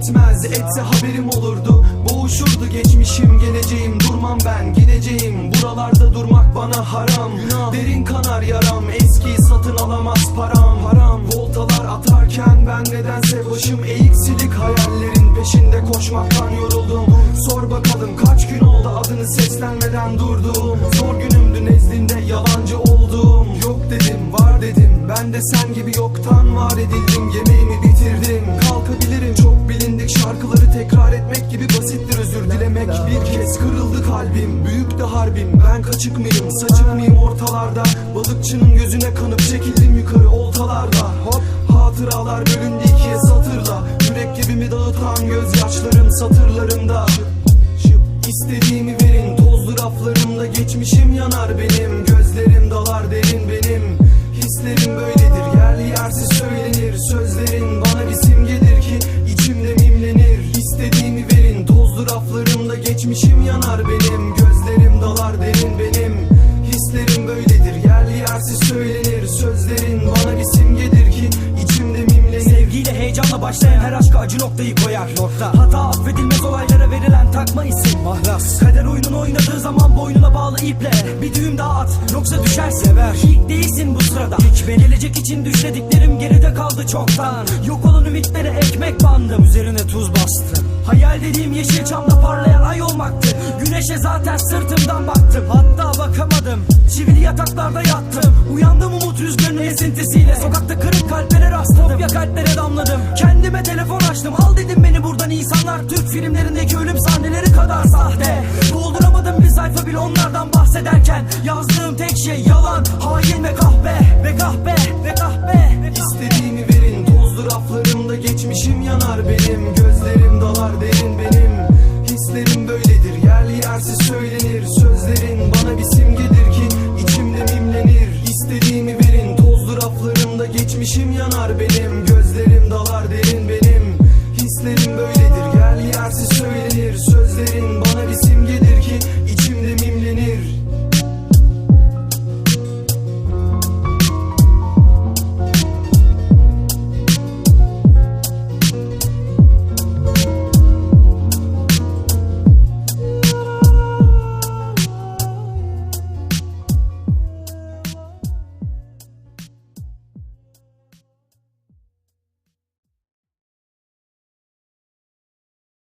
etmez Etse haberim olurdu. Boğuşurdu geçmişim geleceğim Durmam ben. Gideceğim Buralarda durmak bana haram. Derin kanar yaram Eskiyi satın alamaz param. Haram. Voltalar atarken ben nedense başım eğik silik Hayallerin peşinde koşmaktan yoruldum. Sor bakalım kaç gün oldu adını seslenmeden durdum. Zor günümdü nezdinde yalancı oldum. Yok dedim var dedim Ben de sen gibi yoktan var edildim kırıldı kalbim Büyük de harbim. Ben kaçık mıyım saçık mıyım ortalarda? Balıkçının gözüne kanıp çekildim yukarı oltalarda. Hop. Hatıralar bölündü ikiye satırla. Yürek gibimi dağıtan gözyaşlarım satırlarımda İstediğimi verin tozlu raflarımda geçmişim yanar benim geçmişim yanar benim Gözlerim dalar derin benim. Hislerim böyledir yerli yersiz söylenir. Sözlerin bana bir simgedir ki içimde mimlenir. Sevgiyle heyecanla başlayan her aşka acı noktayı koyar Nokta. Hata affedilmez verilen takma isim Mahlas Kader oyununu oynadığı zaman boynuna bağlı iple. Bir düğüm daha at yoksa düşersin Ver. İlk değilsin bu sırada. Hiç ben gelecek için düşlediklerim geride kaldı çoktan. Yok olan ümitlere ekmek bandım Üzerine tuz bastım. Hayal dediğim yeşil çamda parlayan ay olmaktı. Güneşe zaten sırtımdan baktım. Hatta bakamadım Çivili yataklarda yattım. Uyandım umut rüzgarının esintisiyle. Sokakta kırık kalplere rastladım. Ya kalplere damladım. Kendime telefon açtım. Al dedim beni buradan insanlar. Türk filmlerindeki ölüm sahneleri kendileri kadar sahte. Dolduramadım bir sayfa bile onlardan bahsederken. Yazdığım tek şey yalan, hain ve kahpe. Ve kahpe, ve kahpe, ve. İstediğimi verin. Tozlu raflarımda geçmişim yanar benim. Gözlerim dalar derin benim. Hislerim böyledir. Yerli yersiz söylenir. Sözlerin bana bir simgedir ki içimde mimlenir. İstediğimi verin. Tozlu raflarımda geçmişim yanar benim.